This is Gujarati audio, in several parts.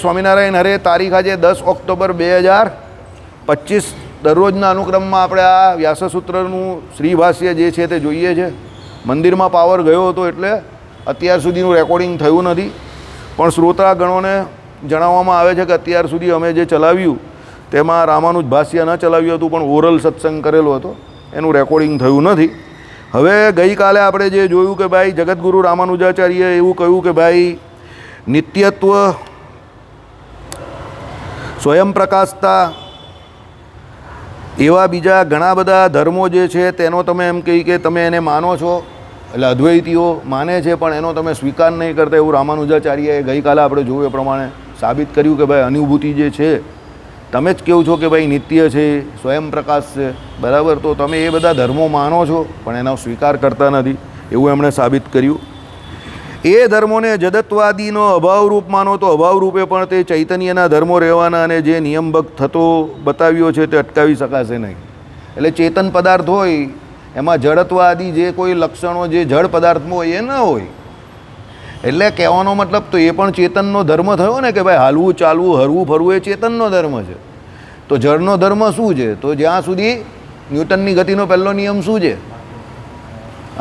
સ્વામિનારાયણ હરે તારીખ આજે દસ ઓક્ટોબર બે હજાર પચીસ. દરરોજના અનુક્રમમાં આપણે આ વ્યાસસૂત્રનું શ્રીભાષ્ય જે છે તે જોઈએ છે. મંદિરમાં પાવર ગયો હતો એટલે અત્યાર સુધીનું રેકોર્ડિંગ થયું નથી. પણ શ્રોતાગણોને જણાવવામાં આવે છે કે અત્યાર સુધી અમે જે ચલાવ્યું તેમાં રામાનુજ ભાષ્ય ન ચલાવ્યું હતું, પણ ઓરલ સત્સંગ કરેલો હતો. એનું રેકોર્ડિંગ થયું નથી. હવે ગઈકાલે આપણે જે જોયું કે ભાઈ જગતગુરુ રામાનુજાચાર્યએ એવું કહ્યું કે ભાઈ નિત્યત્વ સ્વયં પ્રકાશતા. એવા બીજા ઘણા બધા ધર્મો જે છે, તેનો તમે એમ કહી કે તમે એને માનો છો. એટલે અદ્વૈતીઓ માને છે, પણ એનો તમે સ્વીકાર નહીં કરતા એવું રામાનુજાચાર્યએ ગઈકાલે આપણે જોયું એ પ્રમાણે સાબિત કર્યું કે ભાઈ અનુભૂતિ જે છે, તમે જ કહો છો કે ભાઈ નિત્ય છે, સ્વયં પ્રકાશ છે. બરાબર? તો તમે એ બધા ધર્મો માનો છો, પણ એનો સ્વીકાર કરતા નથી. એવું એમણે સાબિત કર્યું. એ ધર્મોને જદત્વાદીનો અભાવરૂપ માનો તો અભાવરૂપે પણ તે ચૈતન્યના ધર્મો રહેવાના અને જે નિયમભક્ત થતો બતાવ્યો છે તે અટકાવી શકાશે નહીં. એટલે ચેતન પદાર્થ હોય, એમાં જડત્વાદી જે કોઈ લક્ષણો, જે જળ પદાર્થમાં હોય, એ ન હોય. એટલે કહેવાનો મતલબ તો એ પણ ચેતનનો ધર્મ થયો ને કે ભાઈ હાલવું, ચાલવું, હરવું, ફરવું એ ચેતનનો ધર્મ છે. તો જળનો ધર્મ શું છે? તો જ્યાં સુધી ન્યૂટનની ગતિનો પહેલો નિયમ શું છે?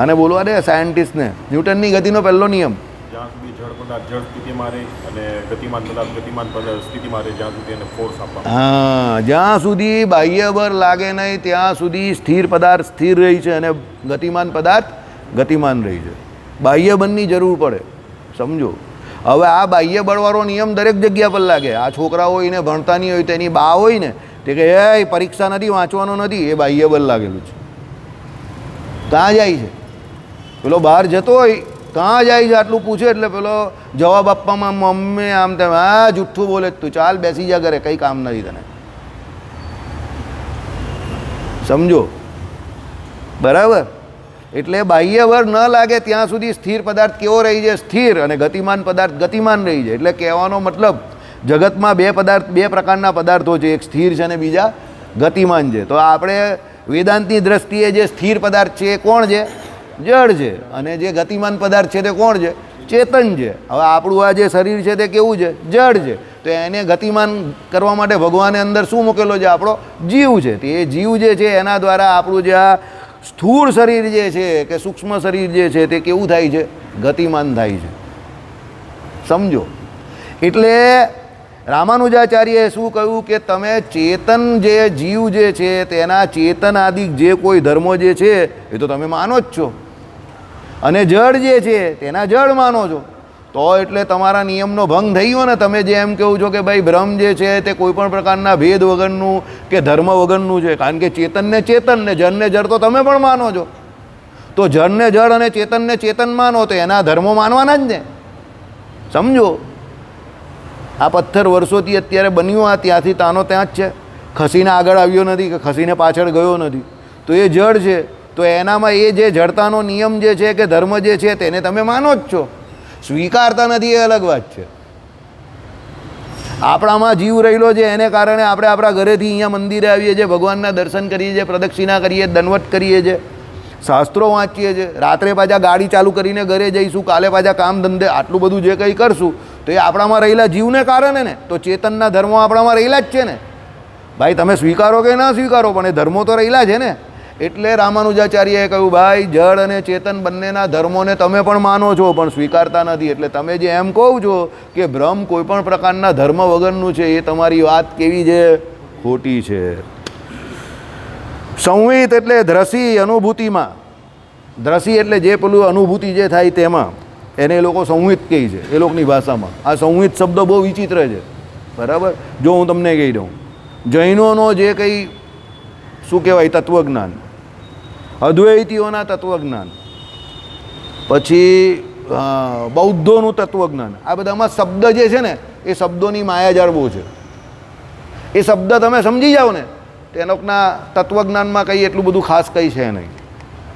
અને બોલવા દે સાયન્ટિસ્ટને. ન્યૂટનની ગતિનો પહેલો નિયમ. જ્યાં સુધી જળ પદાર્થ જળ સ્થિતિમાં રહે અને ગતિમાન પદાર્થ ગતિમાન સ્થિતિમાં રહે જ્યાં સુધી એને ફોર્સ આપવામાં હા જ્યાં સુધી બાહ્ય બળ લાગે નહીં ત્યાં સુધી સ્થિર પદાર્થ સ્થિર રહી છે અને ગતિમાન પદાર્થ ગતિમાન રહી છે. બાહ્ય બળની જરૂર પડે સમજો. હવે આ બાહ્ય બળવાળો નિયમ દરેક જગ્યા પર લાગે. આ છોકરા હોય ને ભણતા નહીં હોય તેની બા હોય ને તે કે એ પરીક્ષા નથી વાંચવાનો નથી. એ બાહ્ય બળ લાગેલું છે. ત્યાં જાય છે. પેલો બહાર જતો હોય, કાં જાય છે આટલું પૂછે એટલે પેલો જવાબ આપવામાં મમ્મી આમ તેમ, હા, જુઠ્ઠું બોલે જ તું, ચાલ બેસી જા ઘરે, કંઈ કામ નથી તને. સમજો? બરાબર? એટલે બાહ્યવર ન લાગે ત્યાં સુધી સ્થિર પદાર્થ કેવો રહી છે સ્થિર અને ગતિમાન પદાર્થ ગતિમાન રહી છે એટલે કહેવાનો મતલબ, જગતમાં બે પદાર્થ, બે પ્રકારના પદાર્થો છે, એક સ્થિર છે અને બીજા ગતિમાન છે. તો આપણે વેદાંતની દ્રષ્ટિએ જે સ્થિર પદાર્થ છે એ કોણ છે? જળ છે અને જે ગતિમાન પદાર્થ છે તે કોણ છે? ચેતન છે. હવે આપણું આ જે શરીર છે તે કેવું છે? જળ છે. તો એને ગતિમાન કરવા માટે ભગવાને અંદર શું મૂકેલો છે? આપણો જીવ છે. તે જીવ જે છે એના દ્વારા આપણું જે આ સ્થૂળ શરીર જે છે કે સૂક્ષ્મ શરીર જે છે તે કેવું થાય છે? ગતિમાન થાય છે. સમજો. એટલે રામાનુજાચાર્યએ શું કહ્યું કે તમે ચેતન જે જીવ જે છે તેના ચેતન આદિ જે કોઈ ધર્મો જે છે, એ તો તમે માનો જ છો. અને જળ જે છે, તેના જળ માનો છો. તો એટલે તમારા નિયમનો ભંગ થઈ ગયો ને, તમે જે એમ કહું છો કે ભાઈ ભ્રમ જે છે, તે કોઈપણ પ્રકારના ભેદ વગરનું કે ધર્મ વગરનું છે, કારણ કે ચેતનને ચેતન ને જળને જળ તો તમે પણ માનો છો. તો જળને જળ અને ચેતનને ચેતન માનો તો એના ધર્મો માનવાના જ ને. સમજો? આ પથ્થર વર્ષોથી અત્યારે બન્યું, આ ત્યાંથી તાનો ત્યાં જ છે. ખસીને આગળ આવ્યો નથી કે ખસીને પાછળ ગયો નથી. તો એ જળ છે. તો એનામાં એ જે જડતાનો નિયમ જે છે કે ધર્મ જે છે તેને તમે માનો જ છો. સ્વીકારતા નથી એ અલગ વાત છે. આપણામાં જીવ રહેલો છે એને કારણે આપણે આપણા ઘરેથી અહીંયા મંદિરે આવીએ છીએ, ભગવાનના દર્શન કરીએ છીએ, પ્રદક્ષિણા કરીએ દનવટ કરીએ છીએ, શાસ્ત્રો વાંચીએ છીએ, રાત્રે પાછા ગાડી ચાલુ કરીને ઘરે જઈશું, કાલે પાછા કામ ધંધે આટલું બધું જે કંઈ કરશું, તો એ આપણામાં રહેલા જીવને કારણે ને, તો ચેતનના ધર્મો આપણામાં રહેલા જ છે ને. ભાઈ, તમે સ્વીકારો કે ના સ્વીકારો, પણ એ ધર્મો તો રહેલા છે ને. એટલે રામાનુજાચાર્યએ કહ્યું, ભાઈ, જળ અને ચેતન બંનેના ધર્મોને તમે પણ માનો છો, પણ સ્વીકારતા નથી. એટલે તમે જે એમ કહો છો કે ભ્રમ કોઈપણ પ્રકારના ધર્મ વગરનું છે, એ તમારી વાત કેવી છે? ખોટી છે. સંવિત એટલે દ્રસી અનુભૂતિમાં. દ્રસી એટલે જે પેલું અનુભૂતિ જે થાય તેમાં. એને એ લોકો સંવિત કહે છે, એ લોકોની ભાષામાં. આ સંવિત શબ્દ બહુ વિચિત્ર છે. બરાબર? જો હું તમને કહી દઉં. જૈનોનો જે કંઈ, શું કહેવાય, તત્વજ્ઞાન અદ્વૈતીઓના તત્વજ્ઞાન, પછી બૌદ્ધોનું તત્વજ્ઞાન. આ બધામાં શબ્દ જે છે ને, એ શબ્દોની માયાજાળ બહુ છે. એ શબ્દ તમે સમજી જાઓ ને તેનોકના તત્વજ્ઞાનમાં કંઈ એટલું બધું ખાસ કંઈ છે નહીં.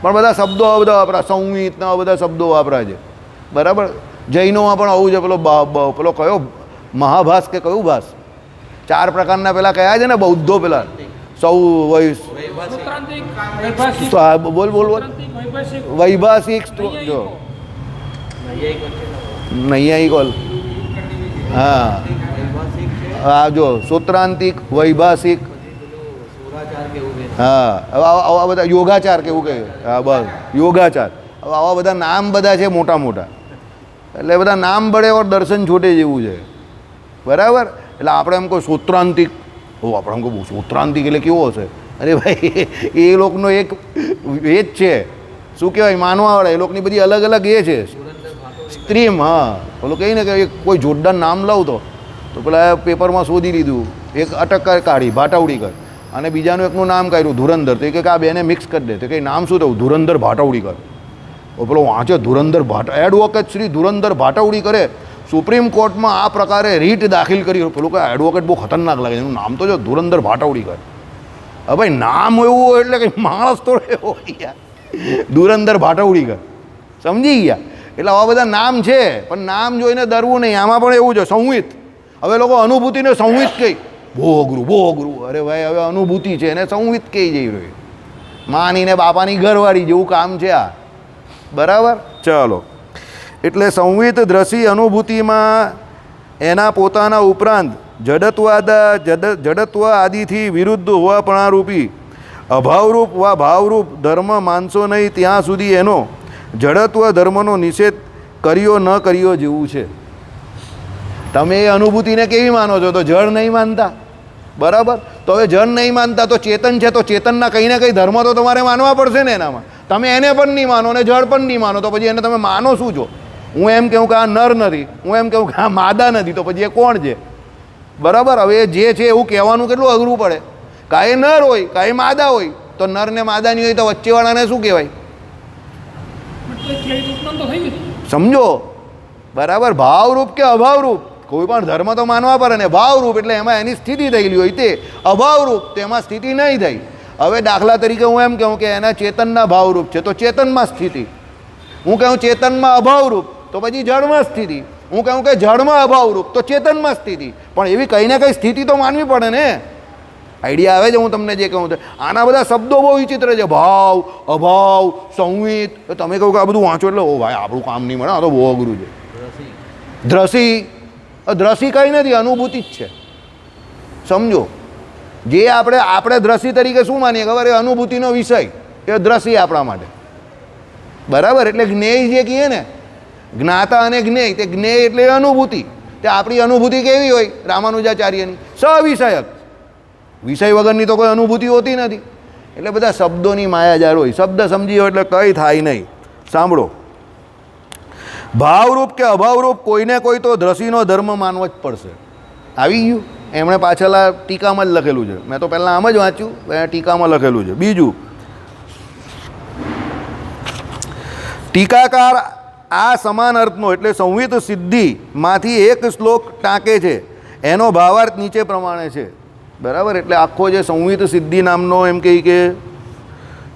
પણ બધા શબ્દો આ બધા વાપરા સંહિતના બધા શબ્દો વાપરા છે. બરાબર? જૈનોમાં પણ આવું છે, પેલો પેલો કયો? મહાભાસ કે કયું ભાસ? ચાર પ્રકારના પેલા કયા છે ને, બૌદ્ધો પેલા? સૌ વૈ ઉત્ક્રાંતિક વૈભાષિક તો આ બોલ બોલ બોલ. વૈભાષિક જો. નૈયાઈ કોલ હા. હા જો. સૂત્રાંતિક વૈભાષિક હા. હવે આવા આવા બધા યોગાચાર કેવું કહે હા બસ. યોગાચાર. હવે આવા બધા નામ બધા છે મોટા મોટા. એટલે બધા નામ બળે ઓર દર્શન છોટે જેવું છે. બરાબર? એટલે આપણે એમ કોઈ સૂત્રાંતિક ઓ આપણે એમ કહું સૂત્રાંતિક એટલે કેવો હશે? અરે ભાઈ, એ લોકોનો એક એ જ છે. શું કહેવાય, માનવાવાળા, એ લોકોની બધી અલગ અલગ એ છે. સ્ત્રીમ, હા. પેલું કહીને કે કોઈ જોરદાર નામ લઉં તો. તો પેલા પેપરમાં શોધી લીધું. એક અટક કાઢી, ભાટાવડી કર. અને બીજાનું એકનું નામ કાઢ્યું, ધુરંધર. તો એ કે આ બેને મિક્સ કરી દે. તો કે નામ શું થયું? ધુરંધર ભાટાવડી કર. પેલો વાંચે, ધુરંધર ભાટા એડવોકેટ શ્રી ધુરંધર ભાટાવડી કરે. સુપ્રીમ કોર્ટમાં આ પ્રકારે રીટ દાખલ કરી. પેલું કે એડવોકેટ બહુ ખતરનાક લાગે એનું નામ તો જો ધુરંધર ભાટાવડી કર. હવે ભાઈ, નામ એવું હોય એટલે કંઈ માણસ તો એવો યાર. ધુરંધર ભાટાવડી કર સમજી ગયા? એટલે આવા બધા નામ છે, પણ નામ જોઈને ડરવું નહીં. આમાં પણ એવું છે સંહિત હવે લોકો અનુભૂતિને સંહિત કહી. બહુ અઘરું બહુ અરે ભાઈ, હવે અનુભૂતિ છે, એને સંહિત કહી જઈ રહ્યું માનીને બાપાની ઘરવાળી જેવું કામ છે આ. બરાબર? ચાલો. એટલે સંવિત દ્રશી અનુભૂતિમાં એના પોતાના ઉપરાંત જડત્વાદ, જડ જડત્વ આદિથી વિરુદ્ધ હોવાપણારૂપી અભાવરૂપ વા ભાવરૂપ ધર્મ માનશો નહીં ત્યાં સુધી એનો જડત્વ ધર્મનો નિષેધ કર્યો ન કર્યો જેવું છે. તમે એ અનુભૂતિને કેવી માનો છો? તો જળ નહીં માનતા. બરાબર? તો હવે જળ નહીં માનતા તો ચેતન છે, તો ચેતનના કંઈ ને કંઈ ધર્મ તો તમારે માનવા પડશે ને એનામાં. તમે એને પણ નહીં માનો ને જળ પણ નહીં માનો, તો પછી એને તમે માનો શું છો? હું એમ કહું કે આ નર નથી. હું એમ કહું કે આ માદા નથી, તો પછી એ કોણ છે? બરાબર? હવે જે છે એવું કહેવાનું કેટલું અઘરું પડે. કાંઈ નર હોય, કાંઈ માદા હોય, તો નર ને માદાની હોય તો વચ્ચેવાળાને શું કહેવાય? સમજો? બરાબર? ભાવરૂપ કે અભાવરૂપ? કોઈ પણ ધર્મ તો માનવા પડે ને ભાવરૂપ એટલે એમાં એની સ્થિતિ થયેલી હોય તે. અભાવરૂપ તેમાં સ્થિતિ નહીં થઈ. હવે દાખલા તરીકે હું એમ કહું કે એના ચેતનના ભાવરૂપ છે, તો ચેતનમાં સ્થિતિ. હું કહું ચેતનમાં અભાવરૂપ, તો પછી જળમાં સ્થિતિ. હું કહું કે જળમાં અભાવરૂપ તો ચેતનમાં સ્થિતિ. પણ એવી કંઈ ને કંઈ સ્થિતિ તો માનવી પડે ને. આઈડિયા આવે છે હું તમને જે કહું છું. આના બધા શબ્દો બહુ વિચિત્ર છે. ભાવ, અભાવ, સંવિત. તમે કહો કે આ બધું વાંચો એટલે, ઓ ભાઈ, આપણું કામ નહીં મળે, આ તો બહુ અઘરું છે દ્રષિ દ્રસી કંઈ નથી, અનુભૂતિ જ છે. સમજો. જે આપણે આપણે દ્રષિ તરીકે શું માનીએ? ખબર એ અનુભૂતિનો વિષય. એ દ્રષિ આપણા માટે. બરાબર? એટલે જ્ઞેય જે કહીએ ને જ્ઞાતા અને જ્ઞેય, તે જ્ઞેય એટલે અનુભૂતિ. તે આપણી અનુભૂતિ કેવી હોય? રામાનુજાચાર્યની. સવિષયક. વિષય વગરની તો કોઈ અનુભૂતિ હોતી નથી. એટલે બધા શબ્દોની માયાજાર હોય. શબ્દ સમજી હોય એટલે કંઈ થાય નહીં. સાંભળો. ભાવરૂપ કે અભાવરૂપ કોઈને કોઈ તો દ્રસીનો ધર્મ માનવો જ પડશે. આવી ગયું? એમણે પાછળ ટીકામાં જ લખેલું છે. મેં તો પહેલાં આમ જ વાંચ્યું ટીકામાં લખેલું છે. બીજું. ટીકાકાર આ સમાન અર્થનો એટલે સંવિત સિદ્ધિમાંથી એક શ્લોક ટાંકે છે. એનો ભાવાર્થ નીચે પ્રમાણે છે. બરાબર? એટલે આખો જે સંવિત સિદ્ધિ નામનો એમ કહી કે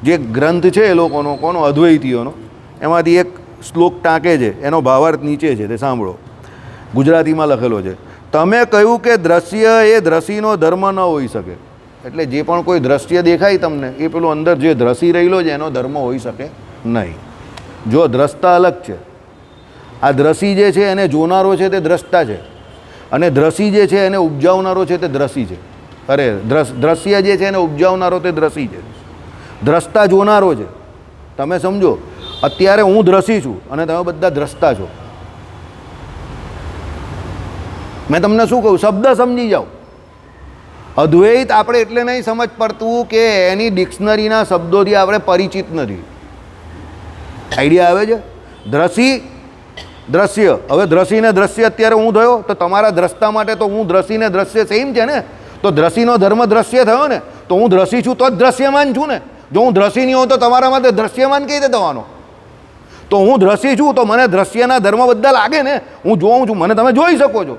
જે ગ્રંથ છે એ લોકોનો, કોનો? અદ્વૈતીઓનો. એમાંથી એક શ્લોક ટાંકે છે. એનો ભાવાર્થ નીચે છે. તે સાંભળો. ગુજરાતીમાં લખેલો છે. તમે કહ્યું કે દ્રશ્ય એ દ્રશીનો ધર્મ ન હોઈ શકે. એટલે જે પણ કોઈ દ્રશ્ય દેખાય તમને, એ પેલું અંદર જે દ્રશી રહેલો છે, એનો ધર્મ હોઈ શકે નહીં. જો દ્રષ્ટા અલગ છે. આ દ્રશી જે છે એને જોનારો છે તે દ્રષ્ટા છે. અને દ્રશી જે છે એને ઉપજાવનારો છે તે દ્રશી છે. અરે દ્રશ્ય જે છે એને ઉપજાવનારો તે દ્રશી છે. દ્રષ્ટા જોનારો છે. તમે સમજો, અત્યારે હું દ્રશી છું અને તમે બધા દ્રષ્ટા છો. મેં તમને શું કહું? શબ્દ સમજી જાઓ. અદ્વૈત આપણે એટલે નહીં સમજ પડતું કે એની ડિક્શનરીના શબ્દોથી આપણે પરિચિત નથી. આઈડિયા આવે છે? દ્રશી? દ્રશ્ય. હવે દ્રશીને દ્રશ્ય અત્યારે હું થયો, તો તમારા દ્રષ્ટા માટે તો હું દ્રશીને દ્રશ્ય સેમ છે ને? તો દ્રશીનો ધર્મ દ્રશ્ય થયો ને, તો હું દ્રશી છું તો જ દ્રશ્યમાન છું ને? જો હું દ્રશી નહીં હોઉં તો તમારા માટે દ્રશ્યમાન કઈ રીતે થવાનો? તો હું દ્રશી છું તો મને દ્રશ્યના ધર્મ બધા લાગે ને? હું જોઉં છું, મને તમે જોઈ શકો છો.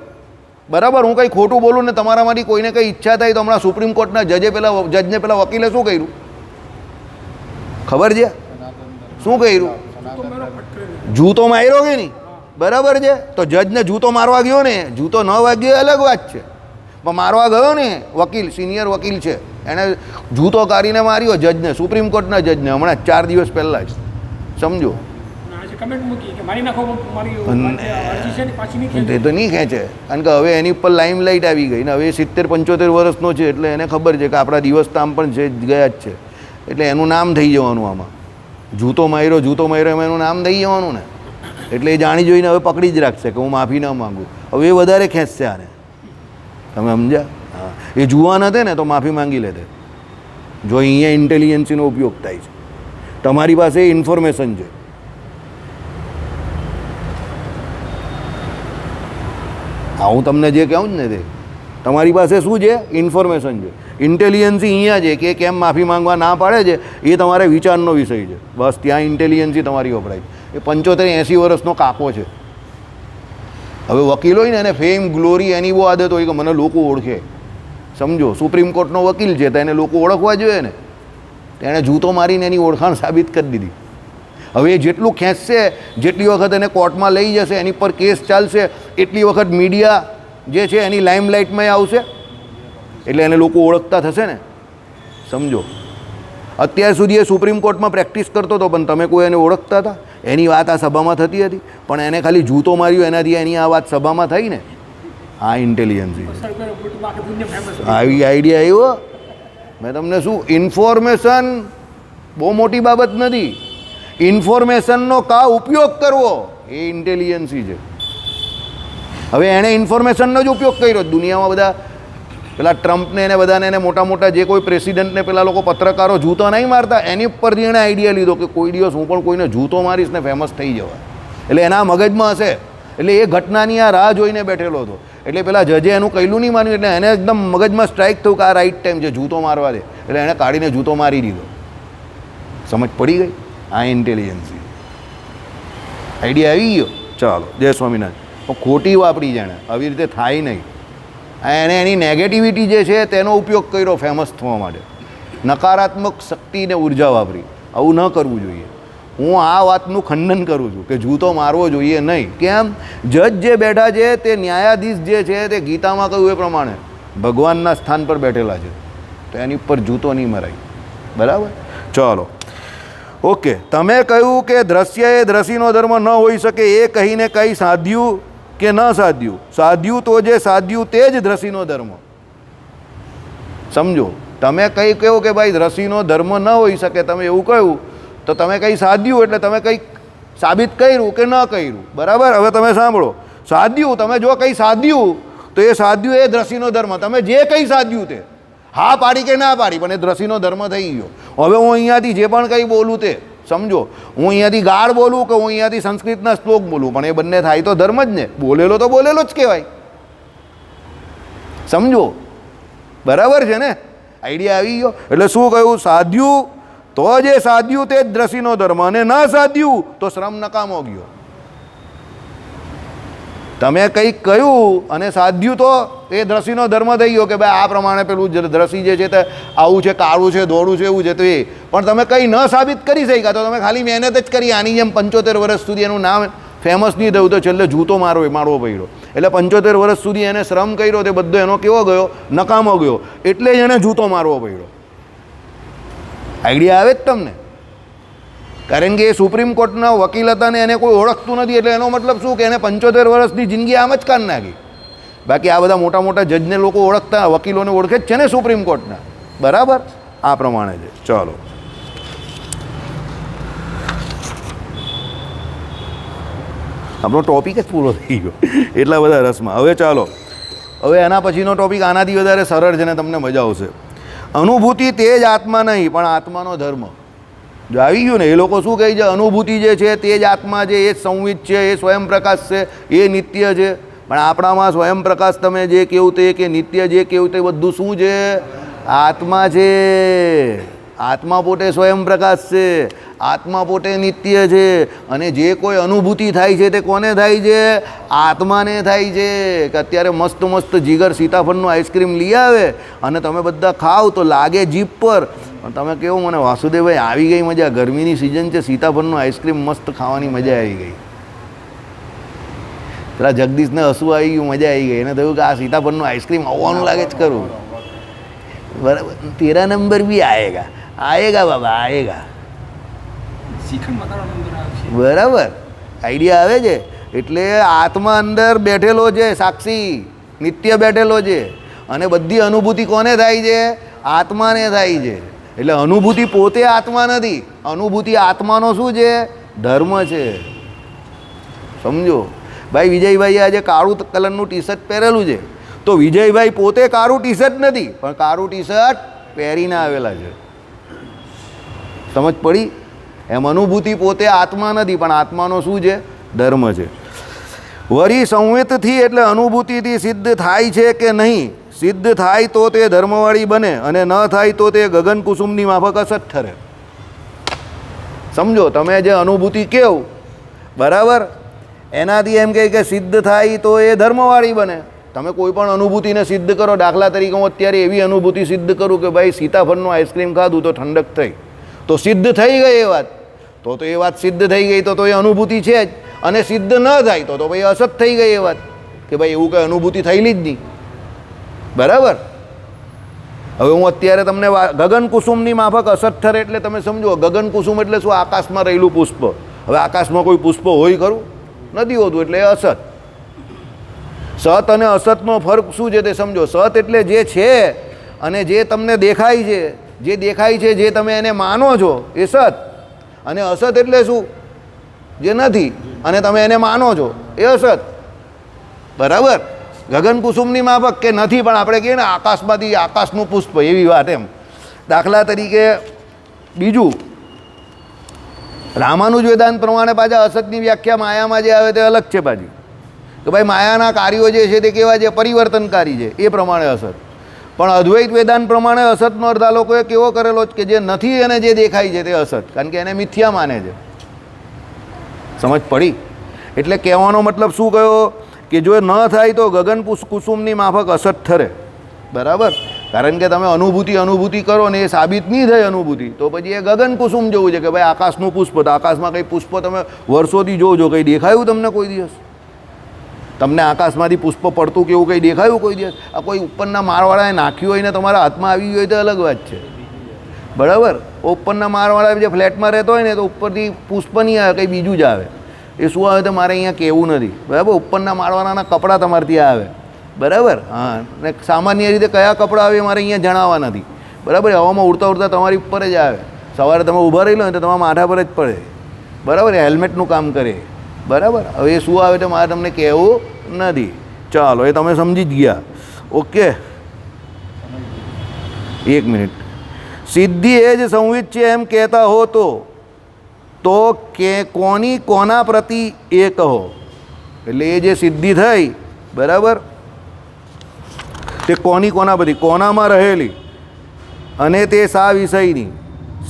બરાબર? હું કંઈ ખોટું બોલું ને તમારામાંથી કોઈને કંઈ ઈચ્છા થાય તો હમણાં સુપ્રીમ કોર્ટના જજે પેલા, જજને પેલા વકીલે શું કર્યું? ખબર છે? શું કર્યું? જૂતો માર્યો કે નહીં? બરાબર છે? તો જજને જૂતો મારવા ગયો ને જૂતો ન વાગ્યો એ અલગ વાત છે. પણ મારવા ગયો ને વકીલ સિનિયર વકીલ છે. એણે જૂતો કાઢીને માર્યો જજને સુપ્રીમ કોર્ટના જજને હમણાં ચાર દિવસ પહેલાં જ. સમજો? તે તો નહીં ખેંચે. કારણ કે હવે એની ઉપર લાઈમ લાઇટ આવી ગઈ ને હવે સિત્તેર પંચોતેર વર્ષનો છે એટલે એને ખબર છે કે આપણા દિવસ તામ આમ પણ છે ગયા જ છે. એટલે એનું નામ થઈ જવાનું આમાં. જૂતો માર્યો જૂતો માર્યો, એમાં એનું નામ દઈ જવાનું ને. એટલે એ જાણી જોઈને હવે પકડી જ રાખશે કે હું માફી ન માગું. હવે એ વધારે ખેંચશે આને. તમે સમજ્યા? હા. એ જુવાન હતે ને તો માફી માંગી લેતે જો અહીંયા ઇન્ટેલિજન્સીનો ઉપયોગ થાય છે. તમારી પાસે ઇન્ફોર્મેશન છે. હા, હું તમને જે કહું જ ને તે. તમારી પાસે શું છે? ઇન્ફોર્મેશન છે. ઇન્ટેલિજન્સી અહીંયા છે કે કેમ માફી માંગવા ના પાડે છે, એ તમારે વિચારનો વિષય છે. બસ ત્યાં ઇન્ટેલિજન્સી તમારી વપરાય એ પંચોતેર એંસી વર્ષનો કાકો છે. હવે વકીલ હોય ને એને ફેમ ગ્લોરી એની બહુ આદત હોય કે મને લોકો ઓળખે. સમજો સુપ્રીમ કોર્ટનો વકીલ છે, તો એને લોકો ઓળખવા જોઈએ ને. તેણે જૂતો મારીને એની ઓળખાણ સાબિત કરી દીધી. હવે એ જેટલું ખેંચશે, જેટલી વખત એને કોર્ટમાં લઈ જશે, એની પર કેસ ચાલશે, એટલી વખત મીડિયા જે છે, એની લાઇમલાઇટમાં આવશે. એટલે એને લોકો ઓળખતા થશે ને? સમજો. અત્યાર સુધી એ સુપ્રીમ કોર્ટમાં પ્રેક્ટિસ કરતો હતો પણ તમે કોઈ એને ઓળખતા હતા? એની વાત આ સભામાં થતી હતી. પણ એને ખાલી જૂતો માર્યું, એનાથી એની આ વાત સભામાં થઈ ને? આ ઇન્ટેલિજન્સી આવી આઈડિયા આવ્યો? મેં તમને શું ઇન્ફોર્મેશન બહુ મોટી બાબત નથી. ઇન્ફોર્મેશનનો કા ઉપયોગ કરવો? એ ઇન્ટેલિજન્સી છે. હવે એણે ઇન્ફોર્મેશનનો જ ઉપયોગ કર્યો. દુનિયામાં બધા પેલા ટ્રમ્પને એને બધાને એને મોટા મોટા જે કોઈ પ્રેસિડેન્ટને પેલા લોકો પત્રકારો જૂતો નહીં મારતા, એની ઉપરથી એણે આઈડિયા લીધો કે કોઈ દિવસ હું પણ કોઈને જૂતો મારીશ ને ફેમસ થઈ જવાય એટલે એના મગજમાં હશે. એટલે એ ઘટનાની આ રાહ જોઈને બેઠેલો હતો. એટલે પેલા જજે એનું કહેલું નહીં માન્યું, એટલે એને એકદમ મગજમાં સ્ટ્રાઇક થયું કે આ રાઈટ ટાઈમ છે, જૂતો મારવા દે. એટલે એણે કાઢીને જૂતો મારી દીધો. સમજ પડી ગઈ? આ ઇન્ટેલિજન્સી આઈડિયા આવી ગયો? ચાલો, જય સ્વામિનારાયણ. ખોટી વાપરી જાણે. આવી રીતે થાય નહીં. એણે એની નેગેટિવિટી જે છે તેનો ઉપયોગ કર્યો ફેમસ થવા માટે. નકારાત્મક શક્તિને ઊર્જા વાપરી. આવું ન કરવું જોઈએ. હું આ વાતનું ખંડન કરું છું કે જૂતો મારવો જોઈએ નહીં. કેમ? જજ જે બેઠા છે તે ન્યાયાધીશ જે છે તે ગીતામાં કહ્યું એ પ્રમાણે, ભગવાનના સ્થાન પર બેઠેલા છે. તો એની ઉપર જૂતો નહીં મરાય. બરાબર? ચાલો. ઓકે. તમે કહ્યું કે દ્રશ્ય એ દ્રશ્યનો ધર્મ ન હોઈ શકે એ કહીને કંઈ સાધ્યું કે ન સાધ્યું? સાધ્યું તો જે સાધ્યું તે જ ધ્રસીનો ધર્મ. સમજો, તમે કંઈ કહો કે ભાઈ ધ્રસીનો ધર્મ ન હોઈ શકે, તમે એવું કહ્યું, તો તમે કંઈ સાધ્યું એટલે તમે કંઈક સાબિત કર્યું કે ન કર્યું? બરાબર? હવે તમે સાંભળો. સાધ્યું, તમે જો કંઈ સાધ્યું, તો એ સાધ્યું એ દ્રષ્ટિનો ધર્મ. તમે જે કંઈ સાધ્યું તે, હા પાડી કે ના પાડી, પણ એ દ્રશ્યનો ધર્મ થઈ ગયો. હવે હું અહીંયાથી જે પણ કંઈ બોલું તે સમજો. હું અહીંયાથી ગાળ બોલું કે હું અહીંયાથી સંસ્કૃતના શ્લોક બોલું? પણ એ બંને થાય તો ધર્મ જ ને. બોલેલો તો બોલેલો જ કહેવાય. સમજો? બરાબર છે ને? આઈડિયા આવી ગયો. એટલે શું કહ્યું? સાધ્યું? તો જે સાધ્યું તે જ દ્રશ્યનો ધર્મ. અને ન સાધ્યું તો શ્રમ નકામો ગયો. તમે કંઈક કહ્યું અને સાધ્યું તો એ દ્રષ્ટિનો ધર્મ થઈ ગયો કે ભાઈ આ પ્રમાણે પેલું દ્રષ્ટિ જે છે તે આવું છે, કાળું છે, દોડું છે, એવું છે તો એ. પણ તમે કંઈ ન સાબિત કરી શક્યા તો તમે ખાલી મહેનત જ કરી. આની જેમ પંચોતેર વર્ષ સુધી એનું નામ ફેમસ નહીં થયું તો છેલ્લે જૂતો મારો મારવો પડ્યો. એટલે પંચોતેર વર્ષ સુધી એને શ્રમ કર્યો તે બધો એનો કેવો ગયો? નકામો ગયો. એટલે જ એને જૂતો મારવો પડ્યો. આઈડિયા આવે જ તમને? કારણ કે એ સુપ્રીમ કોર્ટના વકીલ હતા ને એને કોઈ ઓળખતું નથી, એટલે એનો મતલબ શું કે એને પંચોતેર વર્ષની જિંદગી આમ જ કાન નાખી. બાકી આ બધા મોટા મોટા જજને લોકો ઓળખતા, વકીલોને ઓળખે જ છે ને સુપ્રીમ કોર્ટના. બરાબર? આ પ્રમાણે છે. ચાલો. આપણો ટોપિક જ પૂરો થઈ ગયો. એટલા બધા રસમાં. હવે ચાલો. હવે એના પછીનો ટોપિક આનાથી વધારે સરળ છે ને તમને મજા આવશે. અનુભૂતિ તે જ આત્મા નહીં, પણ આત્માનો ધર્મ. જો આવી ગયું ને, એ લોકો શું કહે છે? અનુભૂતિ જે છે, તે જ આત્મા છે, એ જ સંવિત છે, એ સ્વયંપ્રકાશ છે, એ નિત્ય છે. પણ આપણામાં સ્વયંપ્રકાશ તમે જે કેવું તે કે નિત્ય જે કેવું તે બધું શું છે? આત્મા છે. આત્મા પોતે સ્વયંપ્રકાશ છે. આત્મા પોતે નિત્ય છે. અને જે કોઈ અનુભૂતિ થાય છે તે કોને થાય છે? આત્માને થાય છે. કે અત્યારે મસ્ત મસ્ત જીગર સીતાફળનું આઈસ્ક્રીમ લઈ આવે અને તમે બધા ખાવ તો લાગે જીભ પર. પણ તમે કેવો મને વાસુદેવભાઈ આવી ગઈ મજા ગરમીની સિઝન છે સીતાફળનું આઈસ્ક્રીમ મસ્ત ખાવાની મજા આવી ગઈ. પેલા જગદીશને હસવું આવી ગયું મજા આવી ગઈ. એને થયું કે આ સીતાફળનું આઈસ્ક્રીમ આવવાનું લાગે જ કરું બરાબર. તેરા નંબર બી આએગા આએગા બાબા આએગા બરાબર. આઈડિયા આવે છે. એટલે આત્મા અંદર બેઠેલો છે સાક્ષી. નિત્ય બેઠેલો છે. અને બધી અનુભૂતિ કોને થાય છે? આત્માને થાય છે. એટલે અનુભૂતિ પોતે આત્મા નથી. અનુભૂતિ આત્માનો શું છે? ધર્મ છે. સમજો? ભાઈ વિજયભાઈ આજે કાળું કલરનું ટી શર્ટ પહેરેલું છે. તો વિજયભાઈ પોતે કાળું ટી શર્ટ નથી, પણ કાળું ટી શર્ટ પહેરીને આવેલા છે. સમજ પડી? એમ અનુભૂતિ પોતે આત્મા નથી, પણ આત્માનો શું છે? ધર્મ છે. વરી સંવેતથી એટલે અનુભૂતિથી સિદ્ધ થાય છે કે નહીં? સિદ્ધ થાય તો તે ધર્મવાળી બને અને ન થાય તો તે ગગન કુસુમની માફક અસત ઠરે. સમજો, તમે જે અનુભૂતિ કેવ, બરાબર? એનાથી એમ કહે કે સિદ્ધ થાય તો એ ધર્મવાળી બને. તમે કોઈ પણ અનુભૂતિને સિદ્ધ કરો, દાખલા તરીકે હું અત્યારે એવી અનુભૂતિ સિદ્ધ કરું કે ભાઈ સીતાફળનું આઈસ્ક્રીમ ખાધું તો ઠંડક થઈ. તો સિદ્ધ થઈ ગઈ એ વાત. તો તો એ વાત સિદ્ધ થઈ ગઈ તો તો એ અનુભૂતિ છે જ. અને સિદ્ધ ન થાય તો તો ભાઈ અસત થઈ ગઈ એ વાત. કે ભાઈ એવું કંઈ અનુભૂતિ થયેલી જ નહીં. બરાબર? હવે હું અત્યારે તમને ગગન કુસુમની માફક અસર ઠરે એટલે તમે સમજો, ગગન કુસુમ એટલે શું? આકાશમાં રહેલું પુષ્પ. હવે આકાશમાં કોઈ પુષ્પ હોય ખરું? નથી હોતું એટલે અસત સત અને અસતનો ફરક શું છે તે સમજો. સત એટલે જે છે અને જે તમને દેખાય છે, જે દેખાય છે, જે તમે એને માનો છો, એ સત. અને અસત એટલે શું? જે નથી અને તમે એને માનો છો, એ અસત. બરાબર? ગગન કુસુમની માફક કે નથી, પણ આપણે કહીએ ને, આકાશમાંથી આકાશનું પુષ્પ, એવી વાત એમ. દાખલા તરીકે બીજું રામાનુજ વેદાંત પ્રમાણે પાછા અસતની વ્યાખ્યા માયામાં જે આવે તે અલગ છે પાછી. કે ભાઈ માયાના કાર્યો જે છે તે કેવા છે? પરિવર્તનકારી છે, એ પ્રમાણે અસત પણ અદ્વૈત વેદાંત પ્રમાણે અસતનો અર્થ આ લોકોએ કેવો કરેલો કે જે નથી અને જે દેખાય છે તે અસત કારણ કે એને મિથ્યા માને છે. સમજ પડી? એટલે કહેવાનો મતલબ શું કયો? કે જો ન થાય તો ગગન કુસુમની માફક અસત ઠરે. બરાબર? કારણ કે તમે અનુભૂતિ અનુભૂતિ કરો ને એ સાબિત નહીં થાય અનુભૂતિ, તો પછી એ ગગન કુસુમ જેવું છે કે ભાઈ આકાશનું પુષ્પ, તો આકાશમાં કંઈ પુષ્પ તમે વર્ષોથી જોજો, કંઈ દેખાયું તમને કોઈ દિવસ? તમને આકાશમાંથી પુષ્પ પડતું કે એવું કંઈ દેખાયું કોઈ દિવસ? આ કોઈ ઉપરના મારવાળાએ નાખ્યું હોય ને તમારા હાથમાં આવી હોય તો અલગ વાત છે. બરાબર? ઉપરના મારવાળા જે ફ્લેટમાં રહેતો હોય ને તો ઉપરથી પુષ્પ નહીં આવે, કંઈ બીજું જ આવે. એ શું આવે તો મારે અહીંયા કહેવું નથી. બરાબર? ઉપરના મારવાના કપડાં તમારે ત્યાં આવે. બરાબર? હા. ને સામાન્ય રીતે કયા કપડાં આવે મારે અહીંયા જણાવવા નથી. બરાબર? હવામાં ઉડતા ઉડતા તમારી ઉપર જ આવે. સવારે તમે ઊભા રહી લો ને તો તમારા માથા પર જ પડે. બરાબર? હેલ્મેટનું કામ કરે. બરાબર? હવે એ શું આવે તો મારે તમને કહેવું નથી. ચાલો, એ તમે સમજી જ ગયા. ઓકે એક મિનિટ. સિદ્ધિ એ જ સંવિત છે એમ કહેતા હો તો. તો કે કોની કોના પ્રતિ એ કહો. એટલે એ જે સિદ્ધિ થઈ, બરાબર? તે કોની કોના બધી કોનામાં રહેલી? અને તે સા વિષયની?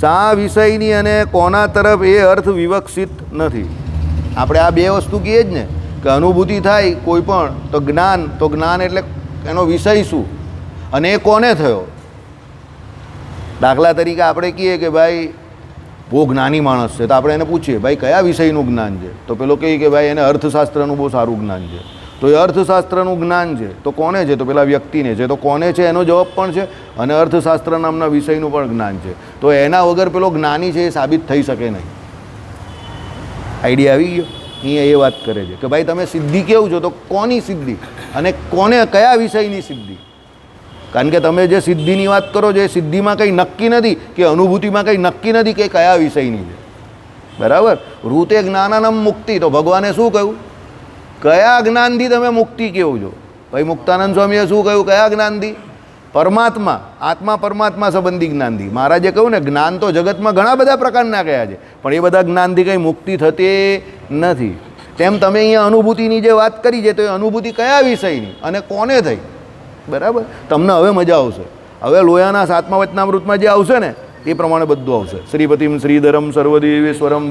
સા વિષયની અને કોના તરફ એ અર્થ વિવક્ષિત નથી? આપણે આ બે વસ્તુ કહીએ જ ને, કે અનુભૂતિ થાય કોઈ પણ, તો જ્ઞાન તો જ્ઞાન એટલે એનો વિષય શું? અને એ કોને થયો? દાખલા તરીકે આપણે કહીએ કે ભાઈ બહુ જ્ઞાની માણસ છે. તો આપણે એને પૂછીએ, ભાઈ, કયા વિષયનું જ્ઞાન છે? તો પેલો કહે કે, ભાઈ, એને અર્થશાસ્ત્રનું બહુ સારું જ્ઞાન છે. તો એ અર્થશાસ્ત્રનું જ્ઞાન છે, તો કોને છે? તો પેલા વ્યક્તિને છે. તો કોને છે? એનો જવાબ પણ છે અને અર્થશાસ્ત્ર નામના વિષયનું પણ જ્ઞાન છે. તો એના વગર પેલો જ્ઞાની છે એ સાબિત થઈ શકે નહીં. આઈડિયા આવી ગયો. અહીંયા એ વાત કરે છે કે, ભાઈ, તમે સિદ્ધિ કેવું છો? તો કોની સિદ્ધિ? અને કોને, કયા વિષયની સિદ્ધિ? કારણ કે તમે જે સિદ્ધિની વાત કરો છો, એ સિદ્ધિમાં કંઈ નક્કી નથી કે અનુભૂતિમાં કંઈ નક્કી નથી કે કયા વિષયની છે. બરાબર? રૂતે જ્ઞાનાનમ મુક્તિ. તો ભગવાને શું કહ્યું? કયા જ્ઞાનથી તમે મુક્તિ કેવું છો? ભાઈ મુક્તાનંદ સ્વામીએ શું કહ્યું? કયા જ્ઞાનથી? પરમાત્મા. આત્મા પરમાત્મા સંબંધી જ્ઞાનથી. મહારાજે કહ્યું ને, જ્ઞાન તો જગતમાં ઘણા બધા પ્રકારના કયા છે, પણ એ બધા જ્ઞાનથી કંઈ મુક્તિ થતી નથી. તેમ તમે અહીંયા અનુભૂતિની જે વાત કરી છે, તો એ અનુભૂતિ કયા વિષયની? અને કોને થઈ? બરાબર? તમને હવે મજા આવશે. હવે લોયાના સાતમા વચનામૃતમાં જે આવશે ને, એ પ્રમાણે બધું આવશે. શ્રીપતિમ શ્રીધરમ સર્વદેવેશ્વરમ